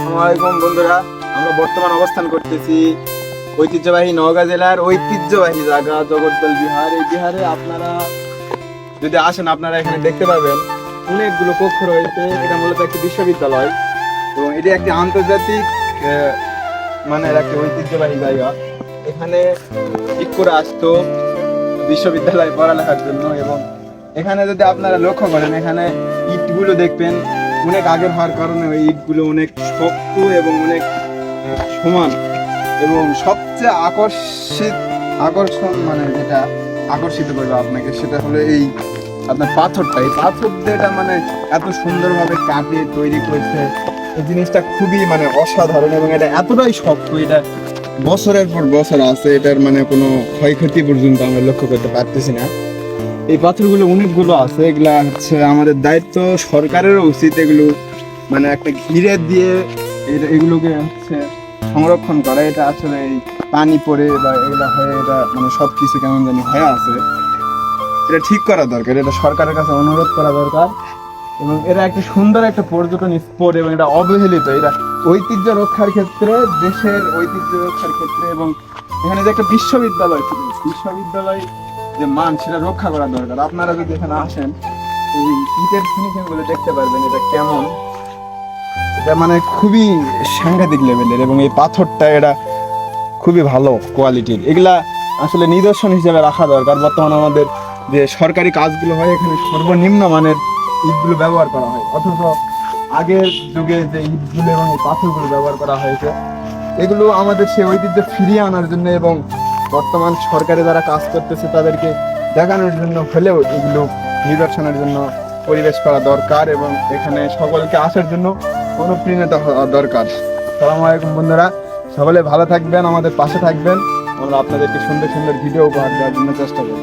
আসসালামাইকুম বন্ধুরা, আমরা বর্তমান অবস্থান করতেছি ঐতিহ্যবাহী নওগাঁ জেলার ঐতিহ্যবাহী জায়গা জগদ্দল বিহার। এই বিহারে আপনারা যদি আসেন, আপনারা এখানে দেখতে পাবেন অনেকগুলো কক্ষ রয়েছে, এটা মূলত একটি বিশ্ববিদ্যালয় এবং এটি একটি আন্তর্জাতিক মানের একটি ঐতিহ্যবাহী জায়গা। এখানে ঠিক করে আসতো বিশ্ববিদ্যালয়ে পড়ালেখার জন্য এবং এখানে যদি আপনারা লক্ষ্য করেন, এখানে ইটগুলো দেখবেন অনেক আগে হওয়ার কারণে ওই ইটগুলো অনেক শক্ত এবং অনেক সমান। এবং সবচেয়ে আকর্ষিত, আকর্ষণ মানে যেটা আকর্ষিত করবে আপনাকে সেটা হলো এই আপনার পাথরটা। এই পাথর দিয়ে এটা মানে এত সুন্দরভাবে কাটে, তৈরি করছে। এই জিনিসটা খুবই মানে অসাধারণ এবং এটা এতটাই শক্ত, এটা বছরের পর বছর আছে, এটার মানে কোনো ক্ষয়ক্ষতি পর্যন্ত আমরা লক্ষ্য করতে পারতেছি না। এই পাথরগুলো অনেকগুলো আছে, এগুলা হচ্ছে আমাদের দায়িত্ব সরকারেরও উচিত এগুলো মানে একটা ঘিরে দিয়ে এগুলোকে হচ্ছে সংরক্ষণ করা। এটা আসলে এই পানি পড়ে বা এগুলা হয়ে, এটা মানে সব কিছু কেমন জানি হয়ে আছে। এটা ঠিক করা দরকার, এটা সরকারের কাছে অনুরোধ করা দরকার। এবং এটা একটা সুন্দর একটা পর্যটন স্পট এবং এটা অবহেলিত, এটা ঐতিহ্য রক্ষার ক্ষেত্রে, দেশের ঐতিহ্য রক্ষার ক্ষেত্রে এবং এখানে যে একটা বিশ্ববিদ্যালয় বিশ্ববিদ্যালয় যে মান সেটা রক্ষা করা দরকার। আপনারা যদি এখানে আসেন, এই ইটের ফিনিশিংগুলো দেখতে পারবেন, এটা কেমন। এটা মানে খুবই সাংঘাতিক লেভেলের এবং এই পাথরটা এটা খুবই ভালো কোয়ালিটির এগুলা আসলে নিদর্শন হিসেবে রাখা দরকার। বর্তমানে আমাদের যে সরকারি কাজগুলো হয়, এখানে সর্বনিম্ন মানের ইটগুলো ব্যবহার করা হয়। অথচ আগের যুগে যে ইটগুলো এবং এই পাথরগুলো ব্যবহার করা হয়েছে, এগুলো আমাদের সেই ঐতিহ্য ফিরিয়ে আনার জন্য এবং বর্তমান সরকারে যারা কাজ করতেছে তাদেরকে দেখানোর জন্য, হলেও এগুলো নিদর্শনের জন্য পরিবেশ করা দরকার এবং এখানে সকলকে আসার জন্য অনুপ্রেরিত হওয়া দরকার। সালাম আলাইকুম বন্ধুরা, সকলে ভালো থাকবেন, আমাদের পাশে থাকবেন। আমরা আপনাদেরকে সুন্দর সুন্দর ভিডিও উপহার দেওয়ার জন্য চেষ্টা করব